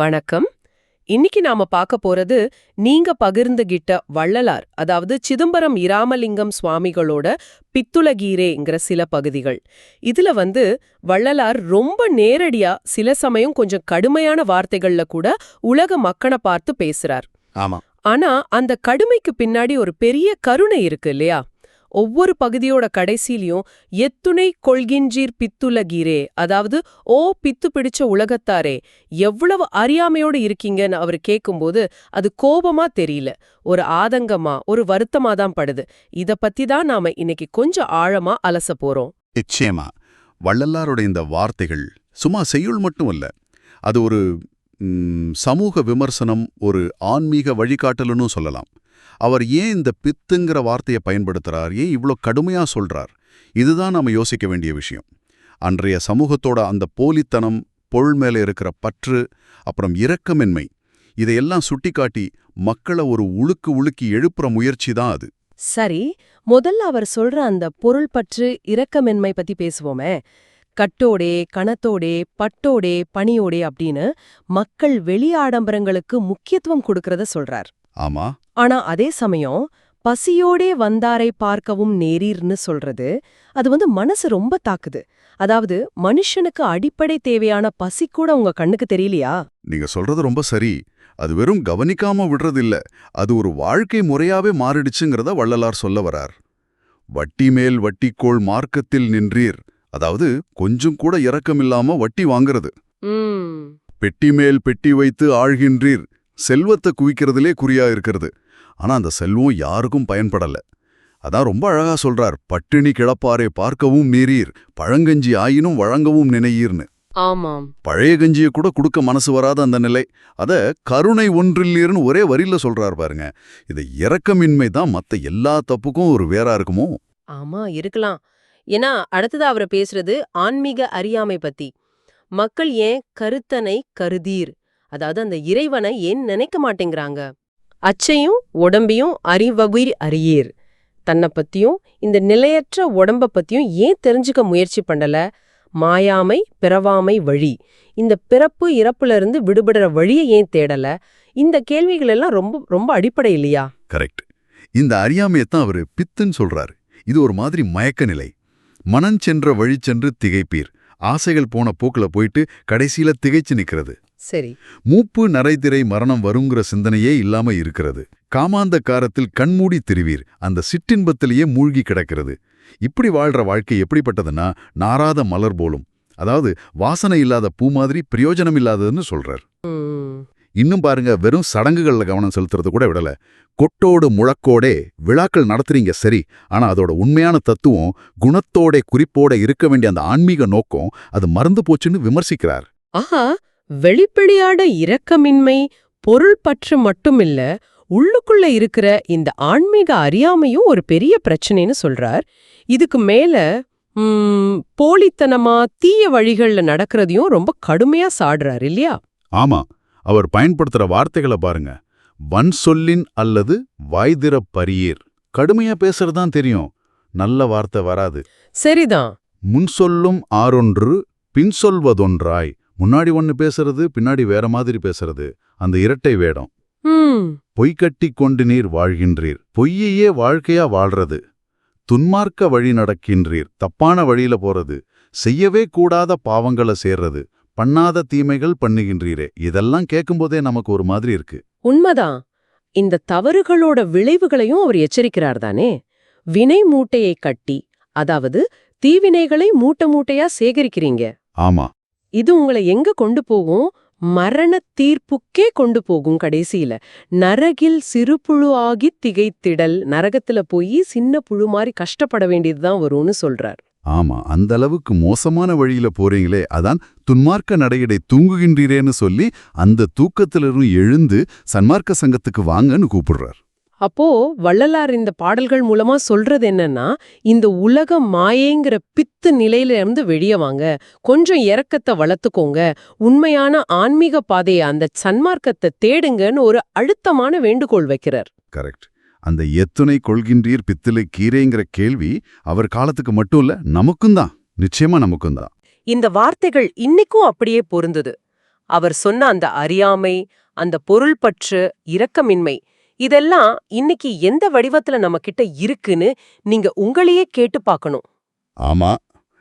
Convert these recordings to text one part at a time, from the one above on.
வணக்கம். இன்னைக்கு நாம பார்க்க போறது நீங்க பகிர்ந்துகிட்ட வள்ளலார் அதாவது சிதம்பரம் இராமலிங்கம் சுவாமிகளோட பித்துலகீரேங்கிற சில பகுதிகள். இதுல வந்து வள்ளலார் ரொம்ப நேரடியா சில சமயம் கொஞ்சம் கடுமையான வார்த்தைகள்ல கூட உலக மக்களை பார்த்து பேசுறார். ஆமா. ஆனா அந்த கடுமைக்கு பின்னாடி ஒரு பெரிய கருணை இருக்கு இல்லையா? ஒவ்வொரு பகுதியோட கடைசியிலையும் எத்துணை கொள்கின்றீர் பித்துலகீரே? அதாவது ஓ பித்து பிடிச்ச உலகத்தாரே எவ்வளவு அறியாமையோடு இருக்கீங்கன்னு அவர் கேட்கும்போது அது கோபமா தெரியல. ஒரு ஆதங்கமா ஒரு வருத்தமா தான் படுது. இத பத்தி தான் நாம இன்னைக்கு கொஞ்சம் ஆழமா அலச போறோம். நிச்சயமா. வள்ளலாரோட இந்த வார்த்தைகள் சும்மா செய்யுள் மட்டும் இல்ல அது ஒரு சமூக விமர்சனம் ஒரு ஆன்மீக வழிகாட்டலுன்னு சொல்லலாம். அவர் ஏன் இந்த பித்துங்கிற வார்த்தையை பயன்படுத்துறார்? ஏன் இவ்ளோ கடுமையா சொல்றார்? இதுதான் நாம யோசிக்க வேண்டிய விஷயம். அன்றைய சமூகத்தோட அந்த போலித்தனம் பொருள் மேல இருக்கிற பற்று அப்புறம் இரக்கமின்மை இதையெல்லாம் சுட்டிக்காட்டி மக்களை ஒரு உழுக்கு உலுக்கி எழுப்புற முயற்சி தான் அது. சரி முதல்ல அவர் சொல்ற அந்த பொருள் பற்று இரக்கமின்மை பத்தி பேசுவோமே. கட்டோடே கணத்தோடே பட்டோடே பணியோடே அப்படின்னு மக்கள் வெளி ஆடம்பரங்களுக்கு முக்கியத்துவம் கொடுக்கறத சொல்றார். ஆமா. ஆனா அதே சமயம் பசியோடே வந்தாரை பார்க்கவும் நேரீர்னு சொல்றது அது வந்து மனசு ரொம்ப தாக்குது. அதாவது மனுஷனுக்கு அடிப்படை தேவையான பசி கூட உங்க கண்ணுக்கு தெரியலையா? நீங்க சொல்றது ரொம்ப சரி. அது வெறும் கவனிக்காம விடுறது இல்ல அது ஒரு வாழ்க்கை முறையாவே மாறிடுச்சுங்கிறத வள்ளலார் சொல்ல வரார். வட்டி மேல் வட்டிக்கோள் மார்க்கத்தில் நின்றீர். அதாவது கொஞ்சம் கூட இரக்கமில்லாம வட்டி வாங்குறது. பெட்டி மேல் பெட்டி வைத்து ஆழ்கின்றீர். செல்வத்தை குவிக்கிறதுலே குறியா இருக்கிறது. ஆனா அந்த செல்வம் யாருக்கும் பயன்படல. அதான் ரொம்ப அழகா சொல்றார் பட்டினி கிளப்பாரே பார்க்கவும் மீறீர் பழங்கஞ்சி ஆயினும் வழங்கவும் நினையீர்னு. ஆமாம். பழைய கஞ்சியை கூட கொடுக்க மனசு வராத அந்த நிலை. அத கருணை ஒன்றில்லீர்னு ஒரே வரியில சொல்றார் பாருங்க. இது இரக்கமின்மை தான் மத்த எல்லா தப்புக்கும் ஒரு வேறா இருக்குமோ? ஆமா இருக்கலாம். ஏன்னா அடுத்தது அவர் பேசுறது ஆன்மீக அறியாமை பத்தி. மக்கள் ஏன் கருத்தனை கருதீர்? அதாவது அந்த இறைவனை ஏன் நினைக்க மாட்டேங்கிறாங்க? அச்சையும் உடம்பையும் அறிவகுர் அறியீர். தன்னை பத்தியும் இந்த நிலையற்ற உடம்ப பத்தியும் ஏன் தெரிஞ்சுக்க முயற்சி பண்ணல? மாயாமை பிறவாமை வழி. இந்த பிறப்பு இறப்புல இருந்து விடுபடுற வழியை ஏன் தேடல? இந்த கேள்விகள் எல்லாம் ரொம்ப ரொம்ப அடிப்படை இல்லையா? கரெக்ட். இந்த அறியாமையத்தான் அவரு பித்துன்னு சொல்றாரு. இது ஒரு மாதிரி மயக்க நிலை மனஞ்சென்ற வழி சென்று திகைப்பீர். ஆசைகள் போன போக்கில் போயிட்டு கடைசியில திகைச்சு நிற்கிறது சரி. மூப்பு நரைதிரை மரணம் வருங்கிற சிந்தனையே இல்லாம இருக்கிறது. காமாந்த காரத்தில் கண்மூடி திரிவீர். அந்த சிற்றின்பத்திலேயே மூழ்கி கிடக்கிறது. இப்படி வாழ்ற வாழ்க்கை எப்படிப்பட்டதுன்னா நாராத மலர் போலும். அதாவது வாசனை இல்லாத பூ மாதிரி பிரயோஜனம் இல்லாததுன்னு சொல்றார். இன்னும் பாருங்க வெறும் சடங்குகள்ல கவனம் செலுத்துறது கூட விடல. கொட்டோடு முழக்கோடே விழாக்கள் நடத்துறீங்க சரி. ஆனா அதோட உண்மையான தத்துவம் குணத்தோட குறிப்போட இருக்க வேண்டிய அந்த ஆன்மீக நோக்கம் அது மறந்து போச்சுன்னு விமர்சிக்கிறார். ஆஹா! வெளிப்படையான இரக்கமின்மை பொருள் பற்று மட்டுமில்ல உள்ளுக்குள்ள இருக்கிற இந்த ஆன்மீக அறியாமையும் ஒரு பெரிய பிரச்சனைன்னு சொல்றார். இதுக்கு மேல போலித்தனமா தீய வழிகள்ல நடக்கிறதையும் ரொம்ப கடுமையா சாடுறார் இல்லையா? ஆமா அவர் பயன்படுத்துற வார்த்தைகளை பாருங்க. வன் சொல்லின் அல்லது வாய்திறப் பரியேர். கடுமையா பேசுறதுதான் தெரியும். நல்ல வார்த்தை வராது. சரிதான். முன் சொல்லும் ஆறொன்று பின் சொல்வதொன்றாய். முன்னாடி ஒன்னு பேசுறது பின்னாடி வேற மாதிரி பேசுறது. அந்த இரட்டை வேடம். ம் பொய்கட்டி கொண்டு நீர் வாழ்கின்றீர். பொய்யையே வாழ்க்கையா வாழ்றது. துன்மார்க்க வழி நடக்கின்றீர். தப்பான வழியில போறது. செய்யவே கூடாத பாவங்களை சேர்றது. பண்ணாத தீமைகள் பண்ணுகின்றீரே. இதெல்லாம் கேட்கும்போதே நமக்கு ஒரு மாதிரி இருக்கு. உண்மைதான். இந்த தவறுகளோட விளைவுகளையும் அவர் எச்சரிக்கிறார் தானே. வினை மூட்டையை கட்டி அதாவது தீவினைகளை மூட்டை மூட்டையா சேகரிக்கிறீங்க. ஆமா. இது உங்களை எங்க கொண்டு போகும்? மரண தீர்ப்புக்கே கொண்டு போகும் கடைசியில. நரகில் சிறு புழு ஆகி திகைத்திடல். நரகத்துல போய் சின்ன புழு மாதிரி கஷ்டப்பட வேண்டியதுதான் வரும்னு சொல்றார். ஆமா அந்த அளவுக்கு மோசமான வழியில போறீங்களே அதான் துன்மார்க்க நடையடை தூங்குகின்றீரேன்னு சொல்லி அந்த தூக்கத்திலிருந்து எழுந்து சன்மார்க்க சங்கத்துக்கு வாங்கன்னு கூப்பிடுறார். அப்போ வள்ளலார் இந்த பாடல்கள் மூலமா சொல்றது என்னன்னா இந்த உலக மாயேங்கிற பித்து நிலையில இருந்து வெளிய வாங்க கொஞ்சம் இரக்கத்தை வளர்த்துக்கோங்க உண்மையான ஆன்மீக பாதையை அந்த சன்மார்க்கத்தை தேடுங்கன்னு ஒரு அழுத்தமான வேண்டுகோள் வைக்கிறார். கரெக்ட். அந்த எத்துணை கொள்கின்றீர் பித்தளை கீரைங்கிற கேள்வி அவர் காலத்துக்கு மட்டும் இல்ல நமக்கும் தான். நிச்சயமா நமக்கும் தான். இந்த வார்த்தைகள் இன்னைக்கும் அப்படியே பொருந்தது. அவர் சொன்ன அந்த அறியாமை அந்த பொருள் பற்று இரக்கமின்மை இதெல்லாம் இன்னைக்கு எந்த வடிவத்துல நம்ம கிட்ட இருக்குன்னு நீங்க உங்களையே கேட்டு பார்க்கணும். ஆமா.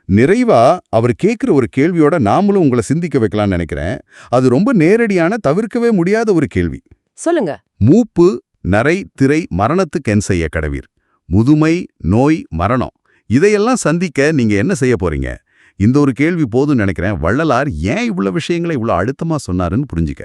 நிறைவா அவர் கேட்குற ஒரு கேள்வியோட நாமளும் உங்களை சிந்திக்க வைக்கலாம்னு நினைக்கிறேன். அது ரொம்ப நேரடியான தவிர்க்கவே முடியாத ஒரு கேள்வி. சொல்லுங்க. மூப்பு நரை திரை மரணத்துக்கு என் செய்ய கடவீர். முதுமை நோய் மரணம். இதையெல்லாம் சந்திக்க நீங்க என்ன செய்ய போறீங்க? இந்த ஒரு கேள்வி போதும் நினைக்கிறேன். வள்ளலார் ஏன் இவ்வளவு விஷயங்களை இவ்வளவு அழுத்தமா சொன்னாருன்னு புரிஞ்சுக்க.